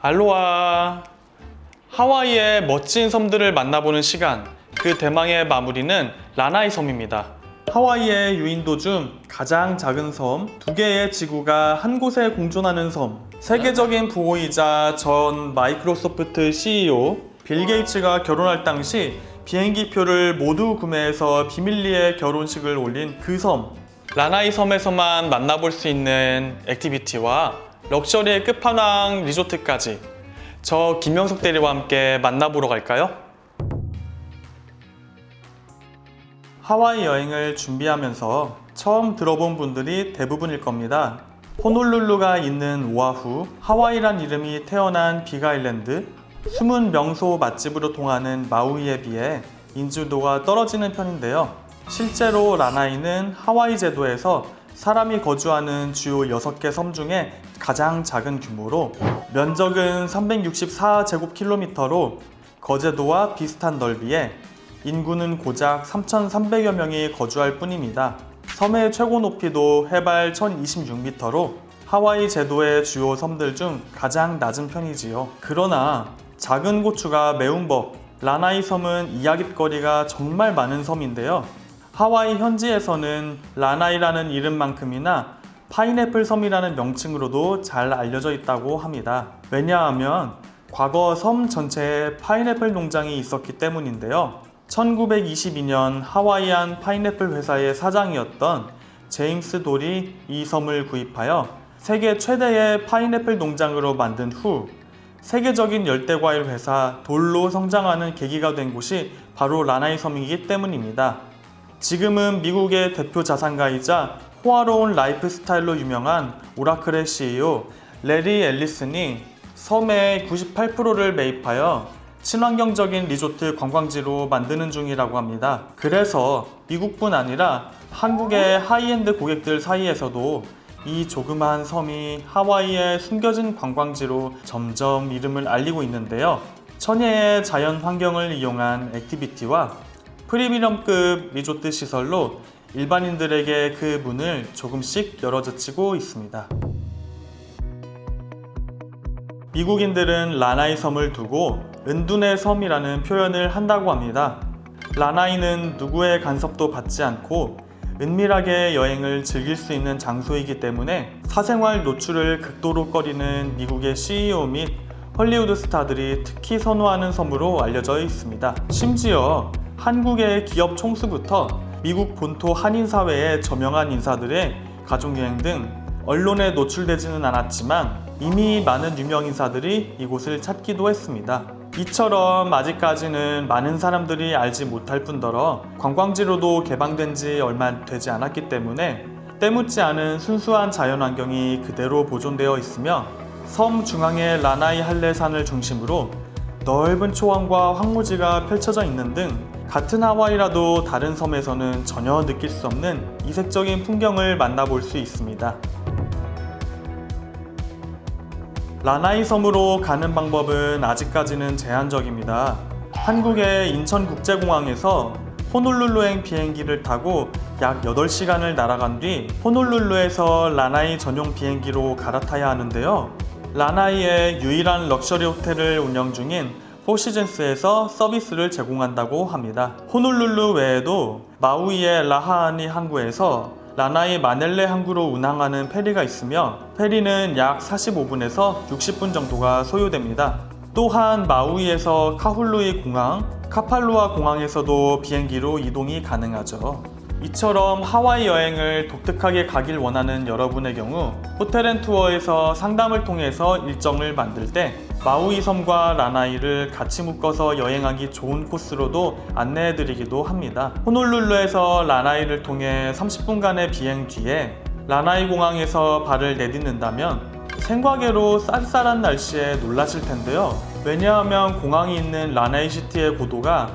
알로하. 하와이의 멋진 섬들을 만나보는 시간. 그 대망의 마무리는 라나이 섬입니다. 하와이의 유인도 중 가장 작은 섬 두 개의 지구가 한 곳에 공존하는 섬. 세계적인 부호이자 전 마이크로소프트 CEO 빌 게이츠가 결혼할 당시 비행기표를 모두 구매해서 비밀리에 결혼식을 올린 그 섬. 라나이 섬에서만 만나볼 수 있는 액티비티와 럭셔리의 끝판왕 리조트까지 저 김명석 대리와 함께 만나보러 갈까요? 하와이 여행을 준비하면서 처음 들어본 분들이 대부분일 겁니다. 호놀룰루가 있는 오아후, 하와이란 이름이 태어난 빅아일랜드, 숨은 명소 맛집으로 통하는 마우이에 비해 인지도가 떨어지는 편인데요. 실제로 라나이는 하와이 제도에서 사람이 거주하는 주요 6개 섬 중에 가장 작은 규모로 면적은 364제곱킬로미터로 거제도와 비슷한 넓이에 인구는 고작 3,300여 명이 거주할 뿐입니다. 섬의 최고 높이도 해발 1,026m로 하와이 제도의 주요 섬들 중 가장 낮은 편이지요. 그러나 작은 고추가 매운 법, 라나이 섬은 이야깃거리가 정말 많은 섬인데요. 하와이 현지에서는 라나이라는 이름만큼이나 파인애플 섬이라는 명칭으로도 잘 알려져 있다고 합니다. 왜냐하면 과거 섬 전체에 파인애플 농장이 있었기 때문인데요. 1922년 하와이안 파인애플 회사의 사장이었던 제임스 돌이 이 섬을 구입하여 세계 최대의 파인애플 농장으로 만든 후 세계적인 열대과일 회사 돌로 성장하는 계기가 된 곳이 바로 라나이 섬이기 때문입니다. 지금은 미국의 대표 자산가이자 호화로운 라이프 스타일로 유명한 오라클의 CEO 레리 앨리슨이 섬의 98%를 매입하여 친환경적인 리조트 관광지로 만드는 중이라고 합니다. 그래서 미국뿐 아니라 한국의 하이엔드 고객들 사이에서도 이 조그마한 섬이 하와이의 숨겨진 관광지로 점점 이름을 알리고 있는데요. 천혜의 자연 환경을 이용한 액티비티와 프리미엄급 리조트 시설로 일반인들에게 그 문을 조금씩 열어젖히고 있습니다. 미국인들은 라나이 섬을 두고 은둔의 섬이라는 표현을 한다고 합니다. 라나이는 누구의 간섭도 받지 않고 은밀하게 여행을 즐길 수 있는 장소이기 때문에 사생활 노출을 극도로 꺼리는 미국의 CEO 및 헐리우드 스타들이 특히 선호하는 섬으로 알려져 있습니다. 심지어 한국의 기업 총수부터 미국 본토 한인 사회의 저명한 인사들의 가족여행 등 언론에 노출되지는 않았지만 이미 많은 유명 인사들이 이곳을 찾기도 했습니다. 이처럼 아직까지는 많은 사람들이 알지 못할 뿐더러 관광지로도 개방된 지 얼마 되지 않았기 때문에 때묻지 않은 순수한 자연환경이 그대로 보존되어 있으며 섬 중앙의 라나이 할레산을 중심으로 넓은 초원과 황무지가 펼쳐져 있는 등 같은 하와이라도 다른 섬에서는 전혀 느낄 수 없는 이색적인 풍경을 만나볼 수 있습니다. 라나이 섬으로 가는 방법은 아직까지는 제한적입니다. 한국의 인천국제공항에서 호놀룰루행 비행기를 타고 약 8시간을 날아간 뒤 호놀룰루에서 라나이 전용 비행기로 갈아타야 하는데요. 라나이의 유일한 럭셔리 호텔을 운영 중인 포시즌스에서 서비스를 제공한다고 합니다. 호놀룰루 외에도 마우이의 라하아니 항구에서 라나이 마넬레 항구로 운항하는 페리가 있으며 페리는 약 45분에서 60분 정도가 소요됩니다. 또한 마우이에서 카훌루이 공항, 카팔루아 공항에서도 비행기로 이동이 가능하죠. 이처럼 하와이 여행을 독특하게 가길 원하는 여러분의 경우 호텔 앤 투어에서 상담을 통해서 일정을 만들 때 마우이 섬과 라나이를 같이 묶어서 여행하기 좋은 코스로도 안내해 드리기도 합니다. 호놀룰루에서 라나이를 통해 30분간의 비행 뒤에 라나이 공항에서 발을 내딛는다면 생과계로 쌀쌀한 날씨에 놀라실 텐데요. 왜냐하면 공항이 있는 라나이 시티의 고도가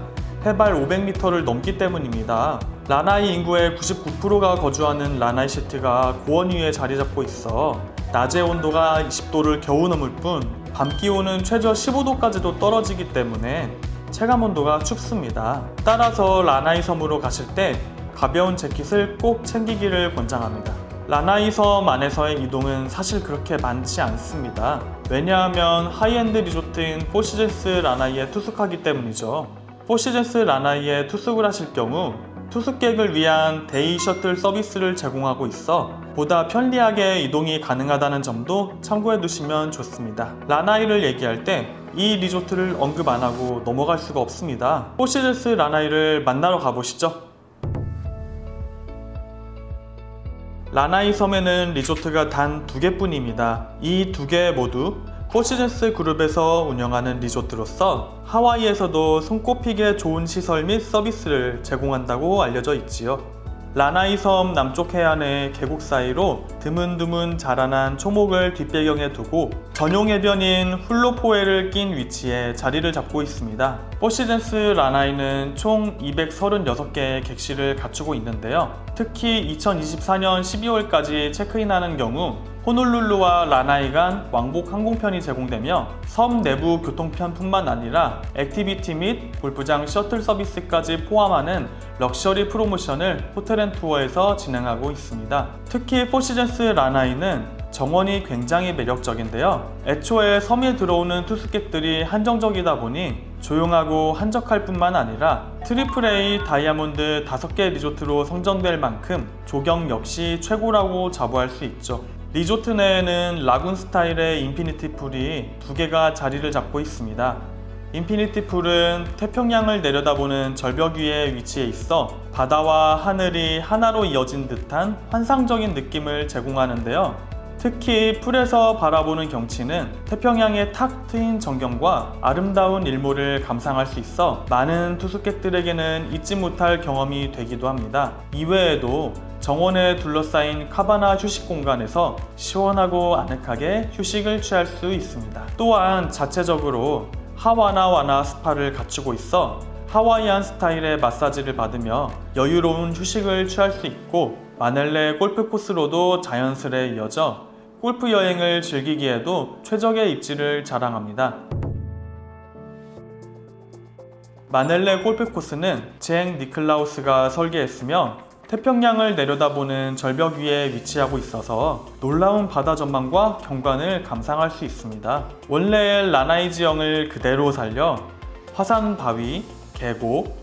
해발 500m를 넘기 때문입니다. 라나이 인구의 99%가 거주하는 라나이 시티가 고원 위에 자리 잡고 있어 낮의 온도가 20도를 겨우 넘을 뿐 밤 기온은 최저 15도까지도 떨어지기 때문에 체감 온도가 춥습니다. 따라서 라나이 섬으로 가실 때 가벼운 재킷을 꼭 챙기기를 권장합니다. 라나이 섬 안에서의 이동은 사실 그렇게 많지 않습니다. 왜냐하면 하이엔드 리조트인 포시즌스 라나이에 투숙하기 때문이죠. 포시즌스 라나이에 투숙을 하실 경우 투숙객을 위한 데이 셔틀 서비스를 제공하고 있어 보다 편리하게 이동이 가능하다는 점도 참고해 두시면 좋습니다. 라나이를 얘기할 때 이 리조트를 언급 안 하고 넘어갈 수가 없습니다. 포시즌스 라나이를 만나러 가보시죠. 라나이 섬에는 리조트가 단 두 개뿐입니다. 이 두 개 모두 포시즌스 그룹에서 운영하는 리조트로서 하와이에서도 손꼽히게 좋은 시설 및 서비스를 제공한다고 알려져 있지요. 라나이 섬 남쪽 해안의 계곡 사이로 드문드문 자라난 초목을 뒷배경에 두고 전용 해변인 훌로포에를 낀 위치에 자리를 잡고 있습니다. 포시즌스 라나이는 총 236개의 객실을 갖추고 있는데요. 특히 2024년 12월까지 체크인하는 경우 호놀룰루와 라나이 간 왕복 항공편이 제공되며 섬 내부 교통편뿐만 아니라 액티비티 및 골프장 셔틀 서비스까지 포함하는 럭셔리 프로모션을 호텔앤투어에서 진행하고 있습니다. 특히 포시즌스 라나이는 정원이 굉장히 매력적인데요. 애초에 섬에 들어오는 투숙객들이 한정적이다 보니 조용하고 한적할 뿐만 아니라 트리플 A 다이아몬드 5개 리조트로 선정될 만큼 조경 역시 최고라고 자부할 수 있죠. 리조트 내에는 라군 스타일의 인피니티 풀이 두 개가 자리를 잡고 있습니다. 인피니티 풀은 태평양을 내려다보는 절벽 위에 위치해 있어 바다와 하늘이 하나로 이어진 듯한 환상적인 느낌을 제공하는데요. 특히 풀에서 바라보는 경치는 태평양의 탁 트인 전경과 아름다운 일몰을 감상할 수 있어 많은 투숙객들에게는 잊지 못할 경험이 되기도 합니다. 이외에도 정원에 둘러싸인 카바나 휴식 공간에서 시원하고 아늑하게 휴식을 취할 수 있습니다. 또한 자체적으로 하와나 와나 스파를 갖추고 있어 하와이안 스타일의 마사지를 받으며 여유로운 휴식을 취할 수 있고 마넬레 골프 코스로도 자연스레 이어져 골프 여행을 즐기기에도 최적의 입지를 자랑합니다. 마넬레 골프 코스는 잭 니클라우스가 설계했으며 태평양을 내려다보는 절벽 위에 위치하고 있어서 놀라운 바다 전망과 경관을 감상할 수 있습니다. 원래 라나이 지형을 그대로 살려 화산 바위, 계곡,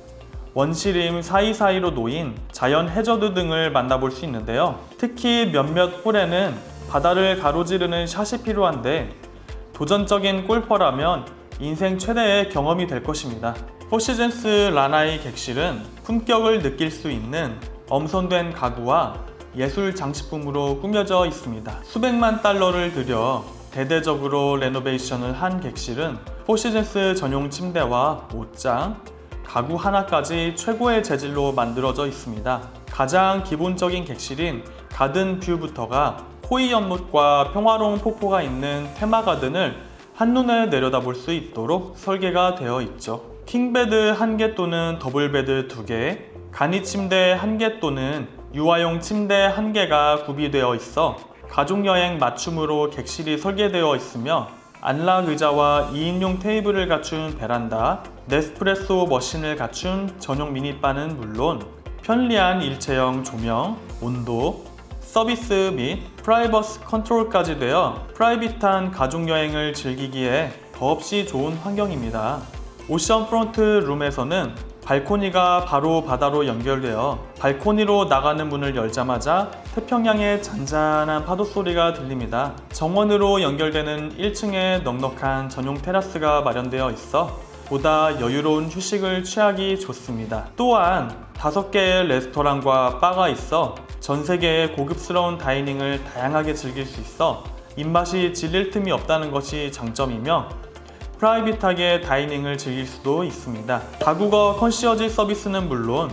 원시림 사이사이로 놓인 자연 해저드 등을 만나볼 수 있는데요. 특히 몇몇 홀에는 바다를 가로지르는 샷이 필요한데 도전적인 골퍼라면 인생 최대의 경험이 될 것입니다. 포시즌스 라나이 객실은 품격을 느낄 수 있는 엄선된 가구와 예술 장식품으로 꾸며져 있습니다. 수백만 달러를 들여 대대적으로 레노베이션을 한 객실은 포시즌스 전용 침대와 옷장, 가구 하나까지 최고의 재질로 만들어져 있습니다. 가장 기본적인 객실인 가든 뷰부터가 코이 연못과 평화로운 폭포가 있는 테마 가든을 한눈에 내려다볼 수 있도록 설계가 되어 있죠. 킹베드 1개 또는 더블베드 2개, 간이 침대 1개 또는 유아용 침대 1개가 구비되어 있어 가족여행 맞춤으로 객실이 설계되어 있으며 안락 의자와 2인용 테이블을 갖춘 베란다, 네스프레소 머신을 갖춘 전용 미니바는 물론 편리한 일체형 조명, 온도, 서비스 및 프라이버스 컨트롤까지 되어 프라이빗한 가족여행을 즐기기에 더없이 좋은 환경입니다. 오션 프론트 룸에서는 발코니가 바로 바다로 연결되어 발코니로 나가는 문을 열자마자 태평양의 잔잔한 파도 소리가 들립니다. 정원으로 연결되는 1층에 넉넉한 전용 테라스가 마련되어 있어 보다 여유로운 휴식을 취하기 좋습니다. 또한 다섯 개의 레스토랑과 바가 있어 전 세계의 고급스러운 다이닝을 다양하게 즐길 수 있어 입맛이 질릴 틈이 없다는 것이 장점이며 프라이빗하게 다이닝을 즐길 수도 있습니다. 다국어 컨시어지 서비스는 물론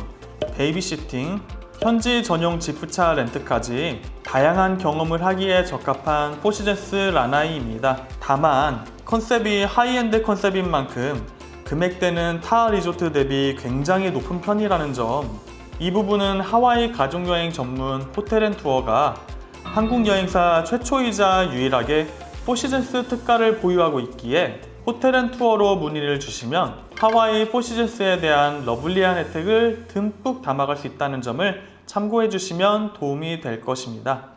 베이비시팅, 현지 전용 지프차 렌트까지 다양한 경험을 하기에 적합한 포시젠스 라나이입니다. 다만 컨셉이 하이엔드 컨셉인 만큼 금액대는 타 리조트 대비 굉장히 높은 편이라는 점. 이 부분은 하와이 가족여행 전문 호텔 앤 투어가 한국 여행사 최초이자 유일하게 포시즌스 특가를 보유하고 있기에 호텔앤투어로 문의를 주시면 하와이 포시즌스에 대한 러블리한 혜택을 듬뿍 담아갈 수 있다는 점을 참고해 주시면 도움이 될 것입니다.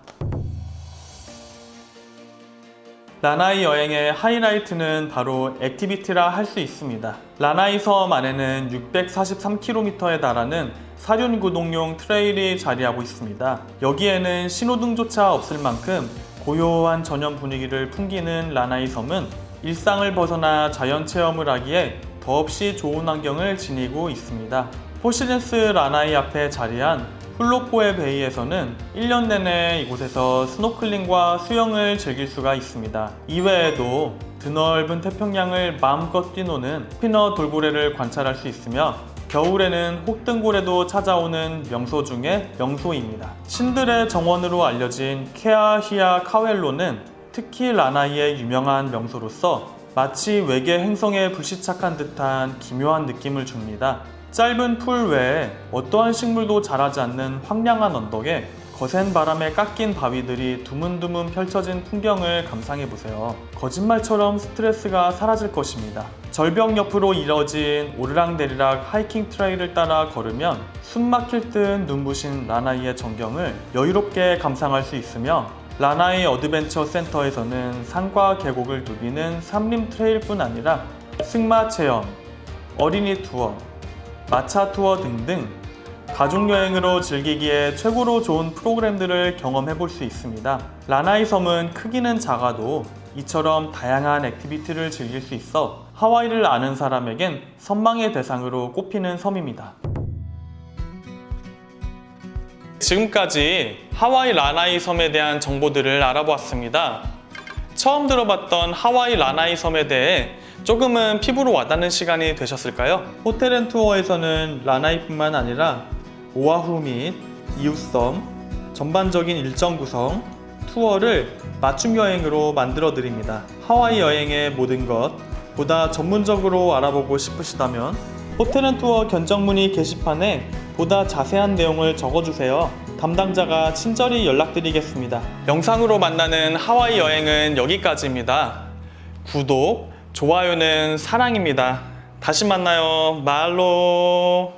라나이 여행의 하이라이트는 바로 액티비티라 할 수 있습니다. 라나이 섬 안에는 643km에 달하는 사륜 구동용 트레일이 자리하고 있습니다. 여기에는 신호등조차 없을 만큼 고요한 전염 분위기를 풍기는 라나이 섬은 일상을 벗어나 자연 체험을 하기에 더없이 좋은 환경을 지니고 있습니다. 포시렌스 라나이 앞에 자리한 훌로포의 베이에서는 1년 내내 이곳에서 스노클링과 수영을 즐길 수가 있습니다. 이외에도 드넓은 태평양을 마음껏 뛰노는 피너 돌고래를 관찰할 수 있으며 겨울에는 혹등고래도 찾아오는 명소 중에 명소입니다. 신들의 정원으로 알려진 케아히아 카웰로는 특히 라나이의 유명한 명소로서 마치 외계 행성에 불시착한 듯한 기묘한 느낌을 줍니다. 짧은 풀 외에 어떠한 식물도 자라지 않는 황량한 언덕에 거센 바람에 깎인 바위들이 두문두문 펼쳐진 풍경을 감상해 보세요. 거짓말처럼 스트레스가 사라질 것입니다. 절벽 옆으로 이뤄진 오르락내리락 하이킹 트레일을 따라 걸으면 숨 막힐 듯 눈부신 라나이의 전경을 여유롭게 감상할 수 있으며 라나이 어드벤처 센터에서는 산과 계곡을 누비는 삼림 트레일뿐 아니라 승마 체험, 어린이 투어, 마차 투어 등등 가족 여행으로 즐기기에 최고로 좋은 프로그램들을 경험해 볼 수 있습니다. 라나이 섬은 크기는 작아도 이처럼 다양한 액티비티를 즐길 수 있어 하와이를 아는 사람에겐 선망의 대상으로 꼽히는 섬입니다. 지금까지 하와이 라나이 섬에 대한 정보들을 알아보았습니다. 처음 들어봤던 하와이 라나이 섬에 대해 조금은 피부로 와닿는 시간이 되셨을까요? 호텔 앤 투어에서는 라나이뿐만 아니라 오아후 및 이웃섬, 전반적인 일정 구성, 투어를 맞춤 여행으로 만들어 드립니다. 하와이 여행의 모든 것 보다 전문적으로 알아보고 싶으시다면 호텔 앤 투어 견적 문의 게시판에 보다 자세한 내용을 적어주세요. 담당자가 친절히 연락드리겠습니다. 영상으로 만나는 하와이 여행은 여기까지입니다. 구독, 좋아요는 사랑입니다. 다시 만나요. 말로.